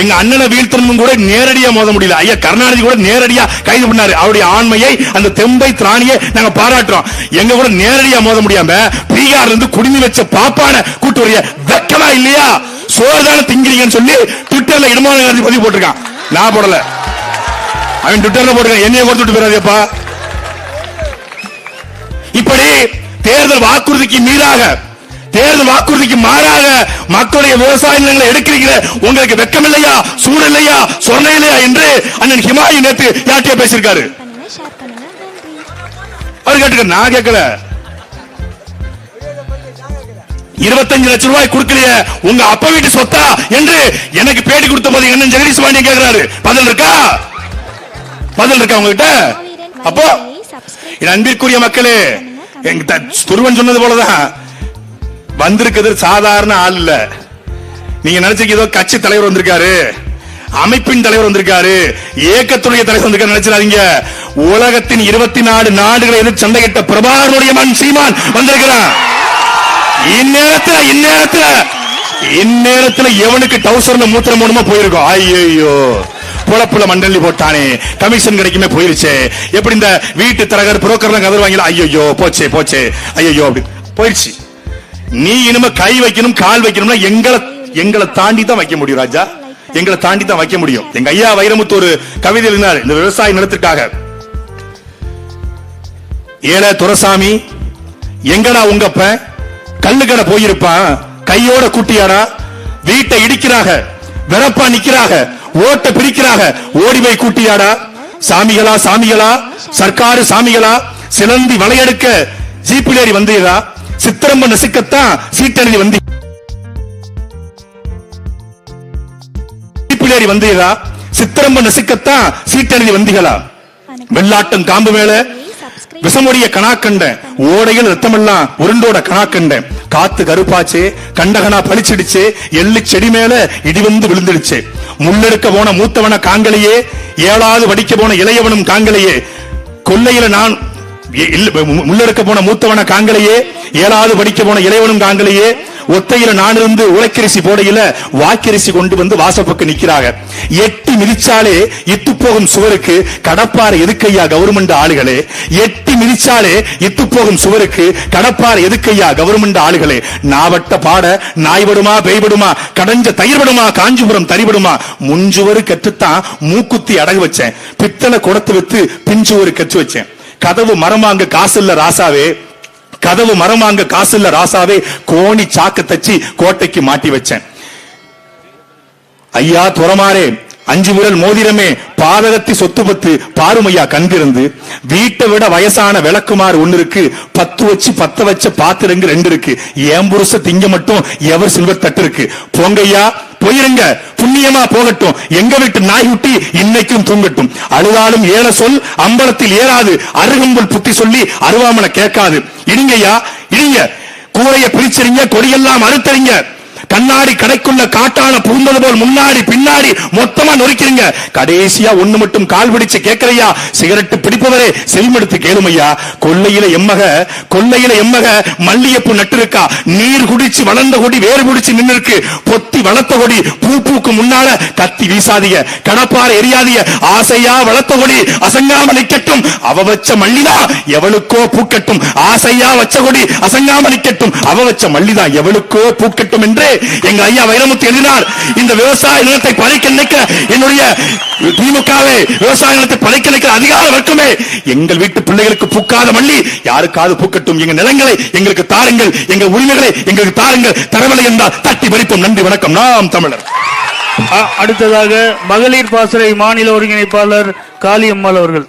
எங்க அண்ணனை வீழ்த்தணும் கூட நேரடியா மோத முடியல. ஐயா கருணாநிதி கூட நேரடியா கைது பண்ணாரு. அவருடைய ஆண்மையை அந்த தெம்பை திராணியை நாங்க பாராட்டுறோம். எங்க கூட நேரடியா மோத முடியாம பீகார்ல இருந்து குடிமி வச்ச பாப்பான கூட்டு வரைய வெக்கமா இல்லையா? சோறுதான திங்கிறீங்கன்னு சொல்லி ட்விட்டர்ல இடமான பதிவு போட்டிருக்கான். நான் போடல. அவன் ட்விட்டர்ல போட்டிருக்கான். என்னைய கொடுத்துட்டு போயிடாதேப்பா இப்படி தேர்தல் வாக்குறுதிக்கு மீறாக தேர்தல் வாக்குறுதிக்கு மாறாக மக்களுடைய விவசாய நிலங்களை எடுக்கிறீங்க உங்களுக்கு வெக்கம் இல்லையா சூடு இல்லையா சொன்ன இல்லையா என்று அண்ணன் ஹிமாயி நேத்து யார்கிட்டயோ பேசியிருக்காரு. அவர் கேட்டுக்க நான் கேட்கல. இருபத்தஞ்சு லட்சம் ரூபாய் கொடுக்கலையே உங்க அப்பா வீட்டு சொத்தா என்று எனக்கு பேட்டி கொடுத்த போது என்ன ஜெகதீஷ் வாணி கேட்கிறாரு. பதில் இருக்கா? பதில் இருக்கா உங்ககிட்ட? அப்போ என் அன்பிற்குரிய மக்களே எங்க துருவன் சொன்னது போலதான். வந்திருக்கிறது சாதாரண ஆள் இல்ல. நீங்க நினைச்சிருக்க ஏதோ கட்சி தலைவர் வந்திருக்காரு அமைப்பின் தலைவர் வந்திருக்காரு ஏக்கத்துடைய தலைவர் வந்திருக்காரு நினைச்சிடாதீங்க. உலகத்தின் இருபத்தி நாலு நாடுகளை எதிர்த்து சண்டையிட்ட பிரபாகருடைய மண் சீமான் வந்திருக்கிறான் இந்நேரத்துல இந்நேரத்துல இந்நேரத்துல எவனுக்கு டவுசர்ல மூத்திரம் மூலமா போயிருக்கும். ஐயோ புலப்புல மண்டலி போட்டானே. கமிஷன் கிடைக்குமே போயிருச்சே. எப்படி இந்த வீட்டு தரகர் புரோக்கர்லாம் கதர் வாங்கல ஐயோ போச்சே போச்சே ஐயோ அப்படி. போயிடுச்சு நீ இனிமே கை வைக்கணும் கால் வைக்கணும்னா எங்களை எங்களை தாண்டி தான் வைக்க முடியும் ராஜா. எங்களை தாண்டி தான் வைக்க முடியும். எங்க ஐயா வைரமுத்து ஒரு கவிதை எழுதினார் இந்த விவசாய நிலத்திற்காக. ஏழை துரசாமி எங்கடா உங்கப்ப? கல்லுக்கடை போயிருப்பான் கையோட குட்டியாடா. வீட்டை இடிக்கிறாக. வெறப்பா நிக்கிறாக. ஓட்ட பிரிக்கிறாக ஓடி போய் கூட்டியாடா. சாமிகளா சாமிகளா. சர்க்காரு சாமிகளா. சிலந்தி வளையெடுக்க ஜீப்பிலேறி வந்தீரா. சித்திரம்ப நசுக்கத்தான் சீட்டணி வந்து ஜீப்பிலேறி வந்தீரா சித்திரம்ப நசுக்கத்தான் சீட்டெழுதி வந்தீங்களா வெள்ளாட்டம் காம்பு மேல விஷமுடைய கணாக்கண்ட ஓடையில் ரத்தமெல்லாம் உருண்டோட கணாக்கண்ட. காத்து கருப்பாச்சு கண்டகனா பளிச்சிடுச்சு எள்ளு செடி மேல இடி வந்து விழுந்துடுச்சு. முள்ளெடுக்க போன மூத்தவன காங்கலையே ஏழாவது வடிக்க போன இளையவனும் காங்கலையே கொல்லையில நான் முள்ளறுக்க போன மூத்தவன காங்கலையே ஏழாவது படிக்க போன இளைவனும் காங்கலையே ஒத்தையில நான் இருந்து உலக்கரிசி போடையில வாக்கரிசி கொண்டு வந்து வாசப்பக்கம் நிக்கிறாங்க எட்டி மிதிச்சாலே இத்து போகும் சுவருக்கு கடப்பாறை எதுக்கையா கவர்மெண்ட் ஆளுகளே? எட்டி மிதிச்சாலே இத்து போகும் சுவருக்கு கடப்பாறை எதுக்கையா கவர்மெண்ட் ஆளுகளே? நாவட்ட பாட நாய்படுமா பெய்படுமா கடைஞ்ச தயிர்படுமா காஞ்சிபுரம் தரிபடுமா முஞ்சுவரு கற்றுத்தான் மூக்குத்தி அடகு வச்சேன். பித்தளை குடத்து வித்து பிஞ்சுவரு கற்று வச்சேன். கதவு மரமாங்க காசு இல்ல ராசாவே கதவு மரமாங்க காசு இல்ல ராசாவே கோணி சாக்கு தச்சு கோட்டைக்கு மாட்டி வச்சேன். ஐயா துறமாறே அஞ்சு விரல் மோதிரமே பாதகத்தி சொத்து பத்து பாருமையா கண்கிருந்து. வீட்டை விட வயசான விளக்குமாறு ஒண்ணு இருக்கு பத்து வச்சு பத்த வச்ச பாத்திரங்க ரெண்டு இருக்கு. ஏன் புருஷ திங்க மட்டும் எவர் சில்வர் தட்டு இருக்கு. போங்கய்யா போயிருங்க. புண்ணியமா போகட்டும். எங்க வீட்டு நாய்குட்டி இன்னைக்கும் தூங்கட்டும். அழுதாலும் ஏல சொல் அம்பலத்தில் ஏறாது. அருகம்புல் புத்தி சொல்லி அருவாமனை கேட்காது. இடிங்கய்யா இடிங்க. கூரைய பிரிச்சறிங்க கொடியெல்லாம் அறுத்தறிங்க. கண்ணாடி கடைக்குள்ள காட்டான பூந்தது போல் முன்னாடி பின்னாடி மொத்தமா நொறுக்கிறீங்க கடைசியா ஒண்ணு மட்டும் கால் பிடிச்சு கேட்கறையா? சிகரெட்டு பிடிப்பவரே செல்மெடுத்து கேளுமையா? கொல்லையில எம்மக கொல்லையில எம்மக மல்லிகைப்பூ நட்டிருக்கா? நீர் குடிச்சு வளர்ந்த கொடி வேறு குடிச்சு நின்னு இருக்கு பொத்தி வளர்த்த கொடி பூ பூக்கு முன்னால கத்தி வீசாதீங்க. கடப்பார எரியாதீங்க. ஆசையா வளர்த்த கொடி அசங்காம நிக்கட்டும். அவ வச்ச மல்லிதான் எவளுக்கோ பூக்கட்டும் ஆசையா வச்ச கொடி அசங்காம நிக்கட்டும். அவ வச்ச மல்லிதான் எவளுக்கோ பூக்கட்டும் என்று என்று எங்க ஐயா வைரமுத்து எழுதினார் இந்த விவசாய நிலத்தை பறிக்க நினைக்க என்னுடைய திமுகவே விவசாய நிலத்தை பறிக்க நினைக்கிற அதிகார வர்க்கமே எங்கள் வீட்டு பிள்ளைகளுக்கு பூக்காத மல்லி யாருக்காவது பூக்கட்டும்? எங்க நிலங்களை எங்களுக்கு தாருங்கள் எங்கள் உரிமைகளை எங்களுக்கு தாருங்கள். தரவில்லை என்றால் தட்டி பறிப்போம். நன்றி வணக்கம். நாம் தமிழர். அடுத்ததாக மகளிர் பாசறை மாநில ஒருங்கிணைப்பாளர் காளியம்மாள் அவர்கள்.